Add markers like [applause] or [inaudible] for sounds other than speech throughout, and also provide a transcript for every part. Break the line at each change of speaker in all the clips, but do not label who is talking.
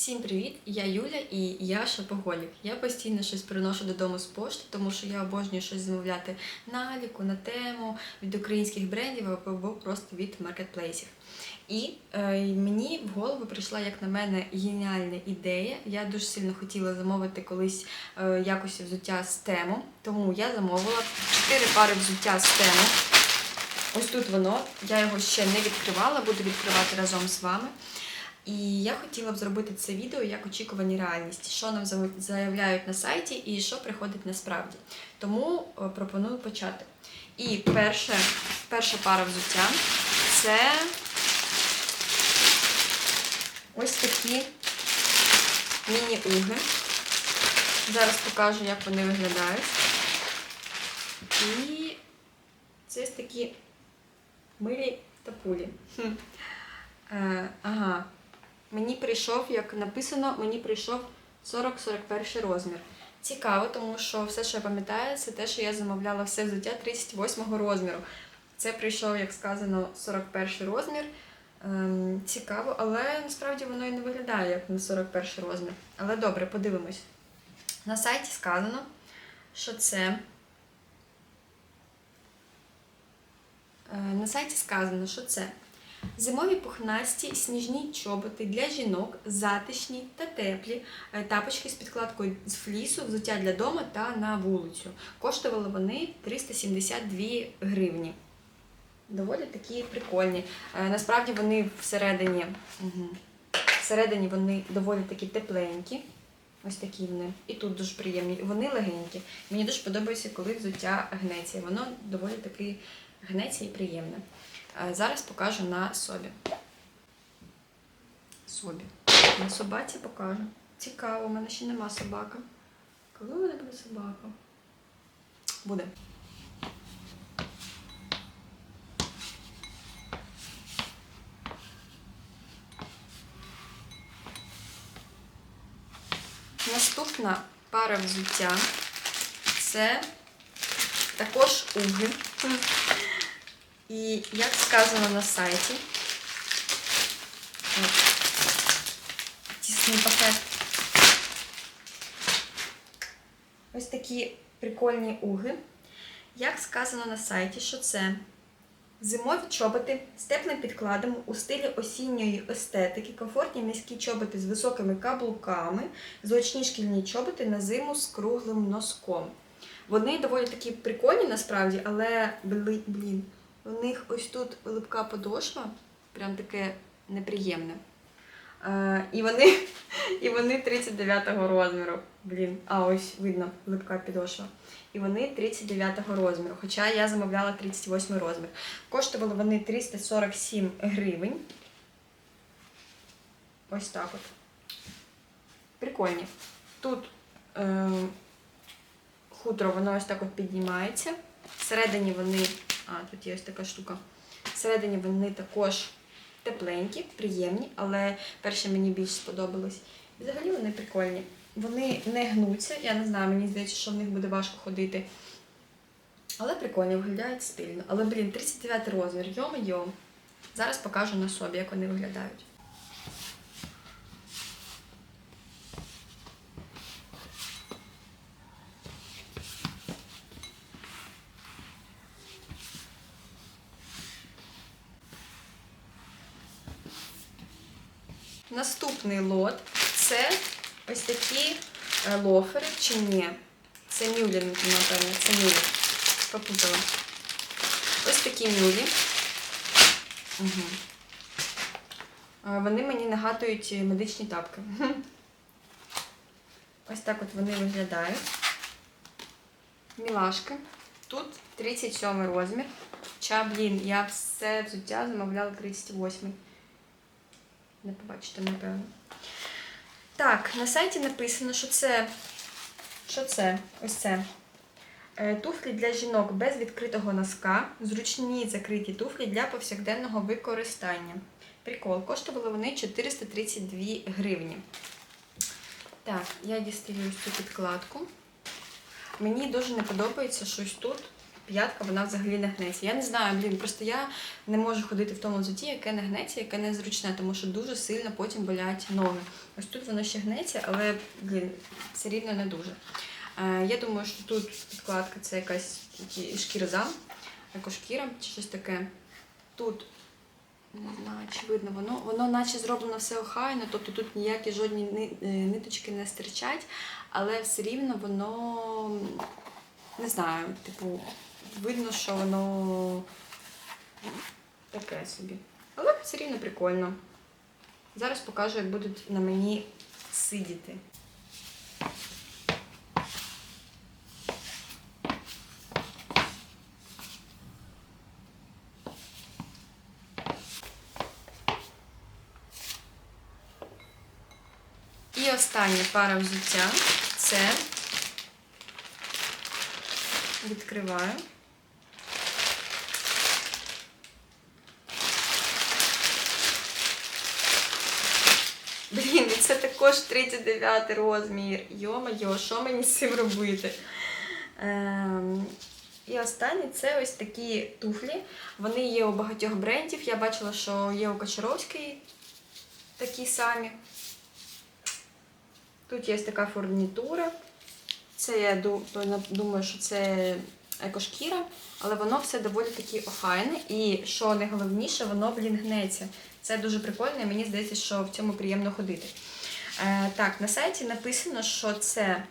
Всім привіт! Я Юля і я шопоголік. Я постійно щось приношу додому з пошти, тому що я обожнюю щось замовляти на ліку, на тему від українських брендів або просто від маркетплейсів. І е, мені в голову прийшла, як на мене, геніальна ідея. Я дуже сильно хотіла замовити колись е, якось взуття з тему, тому я замовила 4 пари взуття з тему. Ось тут воно. Я його ще не відкривала, буду відкривати разом з вами. І я хотіла б зробити це відео як очікувані реальності, що нам заявляють на сайті і що приходить насправді. Тому е, пропоную почати. І перше, перша пара взуття це ось такі міні-уги. Зараз покажу, як вони виглядають. І це такі милі та пулі. Хм. Е, ага. Мені прийшов, як написано, мені прийшов 40-41 розмір. Цікаво, тому що все, що я пам'ятаю, це те, що я замовляла все взуття 38 розміру. Це прийшов, як сказано, 41 розмір. Ем, цікаво, але насправді воно і не виглядає як на 41 розмір. Але добре, подивимось. На сайті сказано, що це. Е, На сайті сказано, що це Зимові пухнасті сніжні чоботи для жінок, затишні та теплі, е, тапочки з підкладкою з флісу, взуття для дому та на вулицю. Коштували вони 372 гривні. Доволі такі прикольні. Е, Насправді вони всередині, всередині вони доволі такі тепленькі. Ось такі вони. І тут дуже приємні. Вони легенькі. Мені дуже подобається, коли взуття гнеться. Воно доволі таки гнеться і приємне. Е, Зараз покажу на собі. Собі. На собаці покажу. Цікаво, у мене ще нема собака. Коли у мене буде собака? Буде. Наступна пара взуття це також уги. І як сказано на сайті, тісний пакет. Ось такі прикольні уги. Як сказано на сайті, що це зимові чоботи з теплим підкладом у стилі осінньої естетики, комфортні низькі чоботи з високими каблуками, зручні шкільні чоботи на зиму з круглим носком. Вони доволі такі прикольні насправді, але блін. У них ось тут липка подошва, прям таке неприємне. Е, і вони, і вони 39-го розміру. Блін, а ось видно липка підошва. І вони 39-го розміру. Хоча я замовляла 38 розмір. Коштували вони 347 гривень. Ось так от. Прикольні. Тут е, хутро, воно ось так от піднімається. Всередині вони. А, тут є ось така штука. Всередині вони також тепленькі, приємні, але перше мені більш сподобалось. І взагалі вони прикольні. Вони не гнуться, я не знаю, мені здається, що в них буде важко ходити. Але прикольні, виглядають стильно. Але, блін, 39 розмір, йо-йо. Зараз покажу на собі, як вони виглядають. Наступний лот це ось такі е, лофери чи ні. Це мюлі, напевно, це мюлі. Попутала. Ось такі мюлі. Угу. Вони мені нагадують медичні тапки. [laughs] Ось так от вони виглядають. Мілашки. Тут 37 розмір. Хоча, блін, я все взуття замовляла 38. Не побачите, напевно. Так, на сайті написано, що це. Що це? Ось це. Е, Туфлі для жінок без відкритого носка, зручні закриті туфлі для повсякденного використання. Прикол, коштували вони 432 гривні. Так, я дістаю ось цю підкладку. Мені дуже не подобається, що ось тут п'ятка вона взагалі не гнеться. Я не знаю, блін, просто я не можу ходити в тому взутті, яке не гнеться, яке не зручне, тому що дуже сильно потім болять ноги. Ось тут воно ще гнеться, але блін, все рівно не дуже. Е, я думаю, що тут підкладка це якась які- шкірозам, екошкіра чи щось таке. Тут не знаю, чи видно, воно, воно наче зроблено все охайно, тобто тут ніякі жодні е, ниточки не стирчать, але все рівно воно не знаю, типу, видно, що воно таке собі. Але все рівно прикольно. Зараз покажу, як будуть на мені сидіти. І остання пара взуття це відкриваю. Блін, це також 39 розмір. Йо-моє, що мені з цим робити? Ем, і останні це ось такі туфлі. Вони є у багатьох брендів. Я бачила, що є у Кочаровській такі самі. Тут є така фурнітура. Це я думаю, що це екошкіра, але воно все доволі таки охайне. І що найголовніше, воно, блін, гнеться. Це дуже прикольно, і мені здається, що в цьому приємно ходити. Е, так, на сайті написано, що це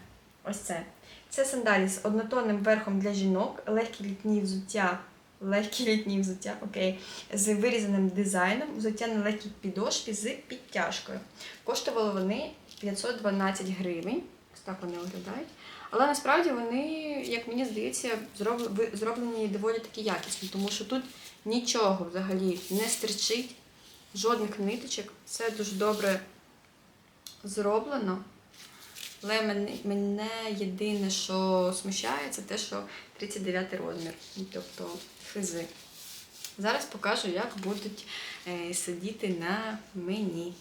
ось це. Це сандалі з однотонним верхом для жінок, легкі літні взуття. Легкі літні взуття, окей, з вирізаним дизайном, взуття на легкій підошві з підтяжкою. Коштували вони 512 гривень. Ось так вони виглядають. Але насправді вони, як мені здається, зроблені доволі таки якісно, тому що тут нічого взагалі не стерчить, жодних ниточок. Це дуже добре зроблено. Але мене, мене єдине, що смущає, це те, що 39 розмір. Тобто физи. Зараз покажу, як будуть е, сидіти на мені.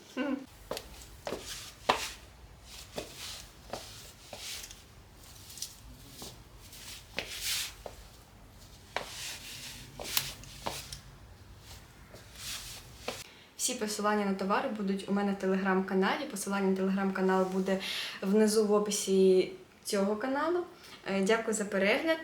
Всі посилання на товари будуть у мене в телеграм-каналі. Посилання на телеграм-канал буде внизу в описі цього каналу. Е, Дякую за перегляд.